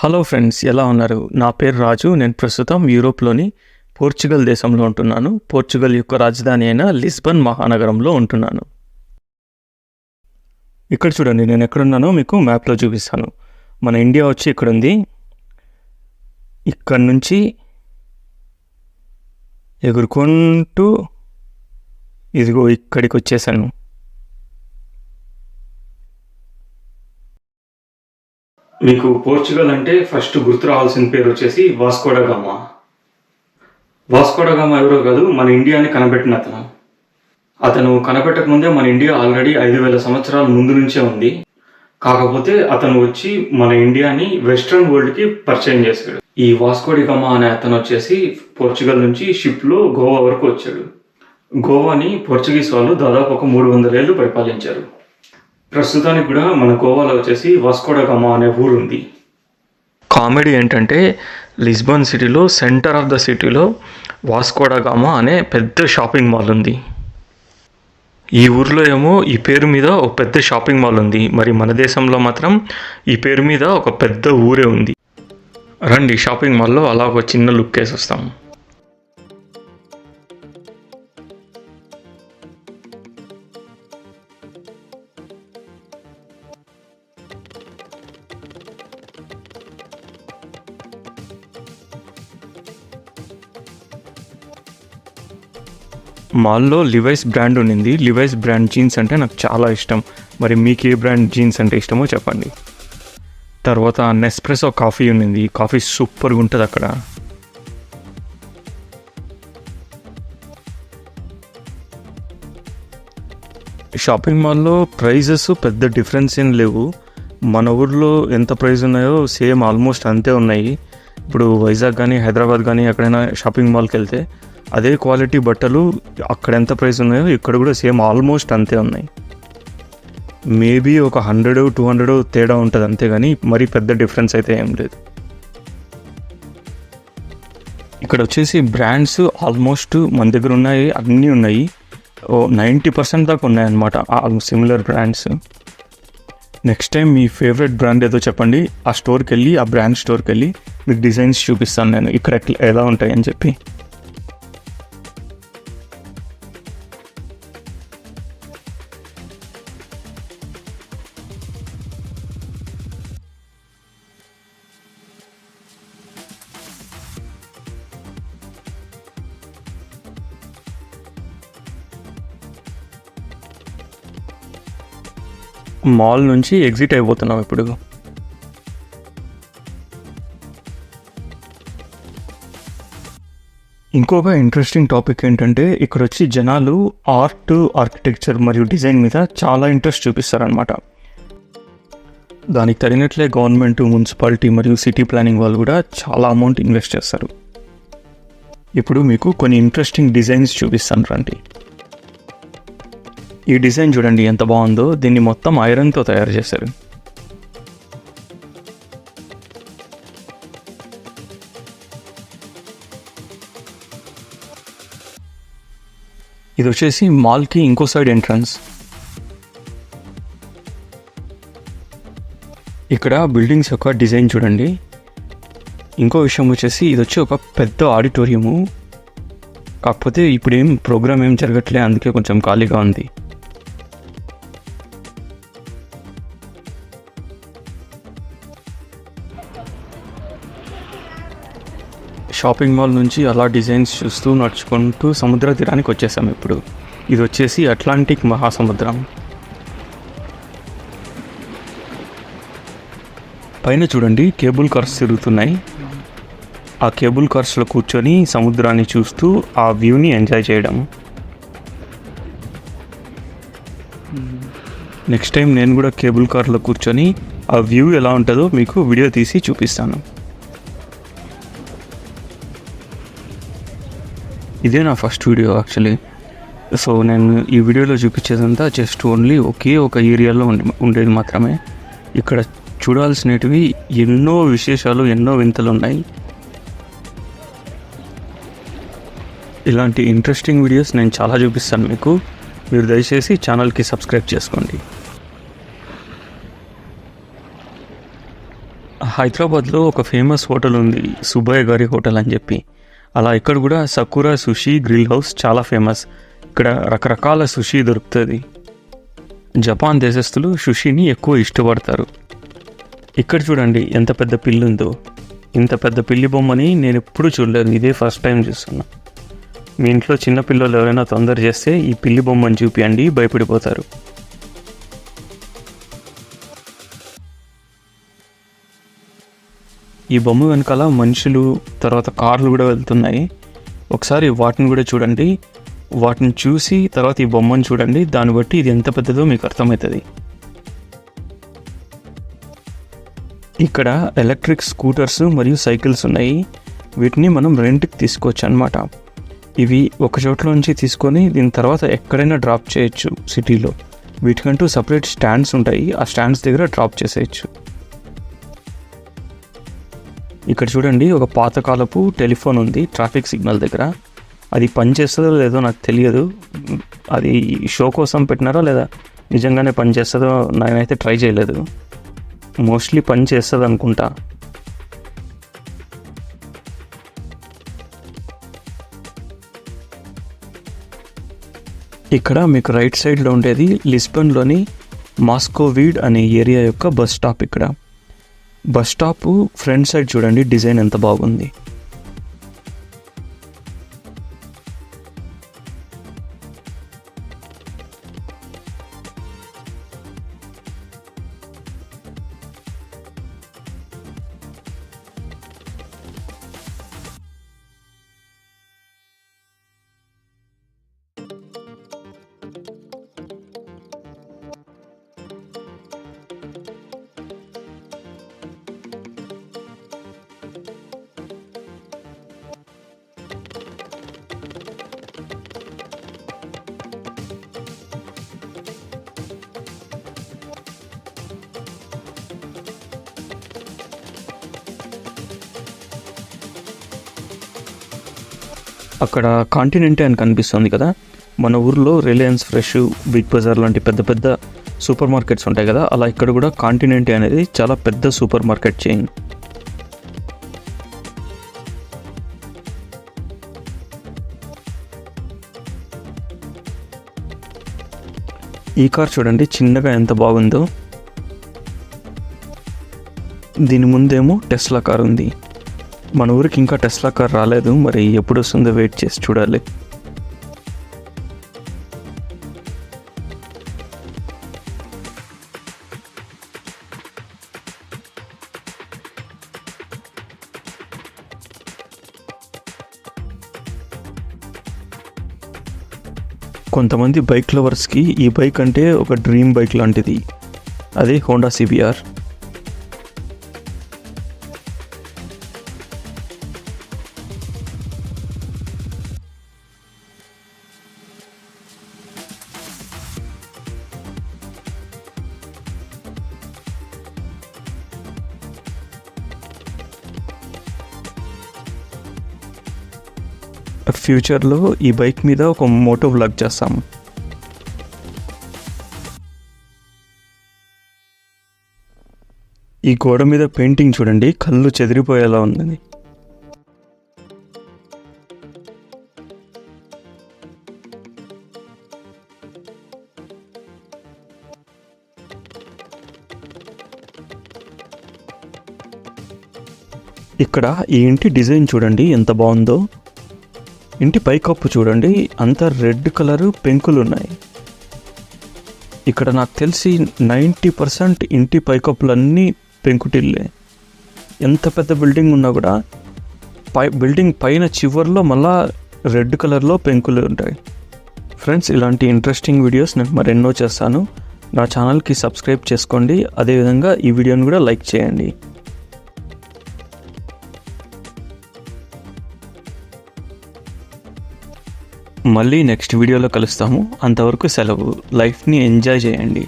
Hello friends ఎలా ఉన్నారు? నా పేరు రాజు నేను ప్రస్తుతం యూరోప్లోని పోర్చుగల్ దేశంలో ఉంటున్నాను. పోర్చుగల్ యొక్క రాజధాని అయిన లిస్బన్ మహానగరంలో ఉంటున్నాను. ఇక్కడ చూడండి నేను ఎక్కడున్నానో మీకు మ్యాప్లో చూపిస్తాను. మన ఇండియా వచ్చి ఇక్కడ ఉంది ఇక్కడ నుంచి ఎగురుకుంటూ ఇదిగో ఇక్కడికి వచ్చేసాను. మీకు పోర్చుగల్ అంటే ఫస్ట్ గుర్తు రావాల్సిన పేరు వచ్చేసి వాస్కోడగామా వాస్కోడగామా ఎవరో కాదు మన ఇండియాని కనబెట్టిన అతను. అతను కనబెట్టక ముందే మన ఇండియా ఆల్రెడీ ఐదు వేల సంవత్సరాల ముందు నుంచే ఉంది. కాకపోతే అతను వచ్చి మన ఇండియాని వెస్ట్రన్ వరల్డ్కి పరిచయం చేశాడు. ఈ వాస్కోడిగామా అనే అతను వచ్చేసి పోర్చుగల్ నుంచి షిప్లో గోవా వరకు వచ్చాడు. గోవాని పోర్చుగీస్ వాళ్ళు దాదాపు ఒక మూడు వందల ఏళ్ళు పరిపాలించారు. ప్రస్తుతానికి కూడా మన గోవాలో వచ్చేసి వాస్కోడగామా అనే ఊరు ఉంది కామెడీ ఏంటంటే లిస్బన్ సిటీలో సెంటర్ ఆఫ్ ద సిటీలో వాస్కోడగామా అనే పెద్ద షాపింగ్ మాల్ ఉంది. ఈ ఊర్లో ఏమో ఈ పేరు మీద ఒక పెద్ద షాపింగ్ మాల్ ఉంది. మరి మన దేశంలో మాత్రం ఈ పేరు మీద ఒక పెద్ద ఊరే ఉంది. రండి షాపింగ్ మాల్లో అలా ఒక చిన్న లుక్ వేసి వస్తాం మాల్లో లివైస్ బ్రాండ్ ఉండింది లివైస్ బ్రాండ్ జీన్స్ అంటే నాకు చాలా ఇష్టం. మరి మీకు ఏ బ్రాండ్ జీన్స్ అంటే ఇష్టమో చెప్పండి. తర్వాత నెస్ప్రెసో కాఫీ ఉండింది కాఫీ సూపర్గా ఉంటుంది అక్కడ. షాపింగ్ మాల్లో ప్రైజెస్ పెద్ద డిఫరెన్స్ ఏం లేవు. మన ఊర్లో ఎంత ప్రైస్ ఉన్నాయో సేమ్ ఆల్మోస్ట్ అంతే ఉన్నాయి. ఇప్పుడు వైజాగ్ కానీ హైదరాబాద్ కానీ ఎక్కడైనా షాపింగ్ మాల్కి వెళ్తే అదే క్వాలిటీ బట్టలు అక్కడ ఎంత ప్రైస్ ఉన్నాయో ఇక్కడ కూడా సేమ్ ఆల్మోస్ట్ అంతే ఉన్నాయి. మేబీ ఒక హండ్రెడ్ టూ హండ్రెడ్ తేడా ఉంటుంది అంతేగాని మరీ పెద్ద డిఫరెన్స్ అయితే ఏం లేదు. ఇక్కడ వచ్చేసి బ్రాండ్స్ ఆల్మోస్ట్ మన దగ్గర ఉన్నాయి అన్నీ ఉన్నాయి. ఓ నైంటీ పర్సెంట్ దాకా ఉన్నాయన్నమాట సిమిలర్ బ్రాండ్స్. నెక్స్ట్ టైం మీ ఫేవరెట్ బ్రాండ్ ఏదో చెప్పండి ఆ స్టోర్కి వెళ్ళి ఆ బ్రాండ్ స్టోర్కి వెళ్ళి మీకు డిజైన్స్ చూపిస్తాను నేను. ఇక్కడ ఎలా ఉంటాయని చెప్పి. మాల్ నుంచి ఎగ్జిట్ అయిపోతున్నాం ఇప్పుడు. ఇంకొక ఇంట్రెస్టింగ్ టాపిక్ ఏంటంటే ఇక్కడ వచ్చి జనాలు ఆర్ట్ ఆర్కిటెక్చర్ మరియు డిజైన్ మీద చాలా ఇంట్రెస్ట్ చూపిస్తారనమాట దానికి తగినట్లే గవర్నమెంట్ మున్సిపాలిటీ మరియు సిటీ ప్లానింగ్ వాళ్ళు కూడా చాలా అమౌంట్ ఇన్వెస్ట్ చేస్తారు. ఇప్పుడు మీకు కొన్ని ఇంట్రెస్టింగ్ డిజైన్స్ చూపిస్తాను రండి. ఈ డిజైన్ చూడండి ఎంత బాగుందో. దీన్ని మొత్తం ఐరన్తో తయారు చేశారు. ఇది వచ్చేసి మాల్కి ఇంకో సైడ్ ఎంట్రన్స్. ఇక్కడ బిల్డింగ్స్ యొక్క డిజైన్ చూడండి. ఇంకో విషయం వచ్చేసి ఇది వచ్చి ఒక పెద్ద ఆడిటోరియము. కాకపోతే ఇప్పుడు ఏం ప్రోగ్రామ్ ఏం జరగట్లే అందుకే కొంచెం ఖాళీగా ఉంది. షాపింగ్ మాల్ నుంచి అలా డిజైన్స్ చూస్తూ నడుచుకుంటూ సముద్ర తీరానికి వచ్చేసాం ఇప్పుడు. ఇది వచ్చేసి అట్లాంటిక్ మహాసముద్రం. పైన చూడండి కేబుల్ కార్స్ తిరుగుతున్నాయి. ఆ కేబుల్ కార్స్లో కూర్చొని సముద్రాన్ని చూస్తూ ఆ వ్యూని ఎంజాయ్ చేయడం. నెక్స్ట్ టైం నేను కూడా కేబుల్ కార్లో కూర్చొని ఆ వ్యూ ఎలా ఉంటుందో మీకు వీడియో తీసి చూపిస్తాను. ఇదే నా ఫస్ట్ వీడియో యాక్చువల్లీ. సో నేను ఈ వీడియోలో చూపించేదంతా జస్ట్ ఓన్లీ ఒకే ఒక ఏరియాలో ఉండే ఉండేది మాత్రమే. ఇక్కడ చూడాల్సినవి ఎన్నో విశేషాలు ఎన్నో వింతలు ఉన్నాయి ఇలాంటి ఇంట్రెస్టింగ్ వీడియోస్ నేను చాలా చూపిస్తాను మీకు. మీరు దయచేసి ఛానల్కి సబ్స్క్రైబ్ చేసుకోండి. హైదరాబాద్లో ఒక ఫేమస్ హోటల్ ఉంది సుబ్బయ్య గారి హోటల్ అని చెప్పి. అలా ఇక్కడ కూడా సకురా సుషి గ్రిల్ హౌస్ చాలా ఫేమస్ ఇక్కడ రకరకాల సుషి దొరుకుతుంది. జపాన్ దేశస్తులు సుషిని ఎక్కువ ఇష్టపడతారు. ఇక్కడ చూడండి ఎంత పెద్ద పిల్లి ఉందో. ఇంత పెద్ద పిల్లి బొమ్మని నేను ఎప్పుడూ చూడలేదు. ఇదే ఫస్ట్ టైం చూస్తున్నా. మీ ఇంట్లో చిన్న పిల్లలు ఎవరైనా తొందర చేస్తే ఈ పిల్లి బొమ్మని చూపియండి భయపడిపోతారు. ఈ బొమ్మ వెనకాల మనుషులు తర్వాత కార్లు కూడా వెళ్తున్నాయి. ఒకసారి వాటిని కూడా చూడండి. వాటిని చూసి తర్వాత ఈ బొమ్మను చూడండి. దాన్ని బట్టి ఇది ఎంత పెద్దదో మీకు అర్థమవుతుంది. ఇక్కడ ఎలక్ట్రిక్ స్కూటర్స్ మరియు సైకిల్స్ ఉన్నాయి. వీటిని మనం రెంట్కి తీసుకోవచ్చు అనమాట ఇవి ఒక చోట్ల నుంచి తీసుకొని దీని తర్వాత ఎక్కడైనా డ్రాప్ చేయొచ్చు సిటీలో. వీటికంటూ సపరేట్ స్టాండ్స్ ఉంటాయి. ఆ స్టాండ్స్ దగ్గర డ్రాప్ చేసేయచ్చు. ఇక్కడ చూడండి ఒక పాతకాలపు టెలిఫోన్ ఉంది ట్రాఫిక్ సిగ్నల్ దగ్గర. అది పనిచేస్తుందో లేదో నాకు తెలియదు. అది షో కోసం పెట్టినారా లేదా? నిజంగానే పనిచేస్తుందో నేనైతే ట్రై చేయలేదు. మోస్ట్లీ పని చేస్తుంది అనుకుంటా. ఇక్కడ మీకు రైట్ సైడ్లో ఉండేది లిస్బన్లోని మాస్కోవీడ్ అనే ఏరియా యొక్క బస్ స్టాప్ ఇక్కడ. బస్ స్టాప్ ఫ్రంట్ సైడ్ చూడండి డిజైన్ ఎంత బాగుంది. అక్కడ కాంటినెంటే అని కనిపిస్తుంది కదా. మన ఊర్లో రిలయన్స్ ఫ్రెష్ బిగ్ బజార్ లాంటి పెద్ద పెద్ద సూపర్ మార్కెట్స్ ఉంటాయి కదా. అలా ఇక్కడ కూడా కాంటినెంటే అనేది చాలా పెద్ద సూపర్ మార్కెట్ చైన్ ఈ కార్ చూడండి చిన్నగా ఎంత బాగుందో. దీని ముందేమో టెస్లా కార్ ఉంది. మన ఊరికి ఇంకా టెస్లా కార్ రాలేదు మరి ఎప్పుడు వస్తుందో వెయిట్ చేసి చూడాలి. కొంతమంది బైక్ లవర్స్కి ఈ బైక్ అంటే ఒక డ్రీమ్ బైక్ లాంటిది. అదే హోండా సిబిఆర్ ఫ్యూచర్లో ఈ బైక్ మీద ఒక మోటో వ్లాగ్ చేస్తాం ఈ గోడ మీద పెయింటింగ్ చూడండి కళ్ళు చెదిరిపోయేలా ఉంది ఇక్కడ ఈ ఇంటి డిజైన్ చూడండి ఎంత బాగుందో. ఇంటి పైకప్పు చూడండి. అంతా రెడ్ కలరు పెంకులు ఉన్నాయి ఇక్కడ నాకు తెలిసి నైంటీ పర్సెంట్ ఇంటి పైకప్పులన్నీ పెంకుటిల్లే. ఎంత పెద్ద బిల్డింగ్ ఉన్నా కూడా పై బిల్డింగ్ పైన చివర్లో మళ్ళా రెడ్ కలర్లో పెంకులు ఉంటాయి. ఫ్రెండ్స్ ఇలాంటి ఇంట్రెస్టింగ్ వీడియోస్ నేను మరెన్నో చేస్తాను. నా ఛానల్కి సబ్స్క్రైబ్ చేసుకోండి. అదేవిధంగా ఈ వీడియోని కూడా లైక్ చేయండి. మళ్ళీ నెక్స్ట్ వీడియోలో కలుస్తాము. అంతవరకు సెలవు. లైఫ్ని ఎంజాయ్ చేయండి.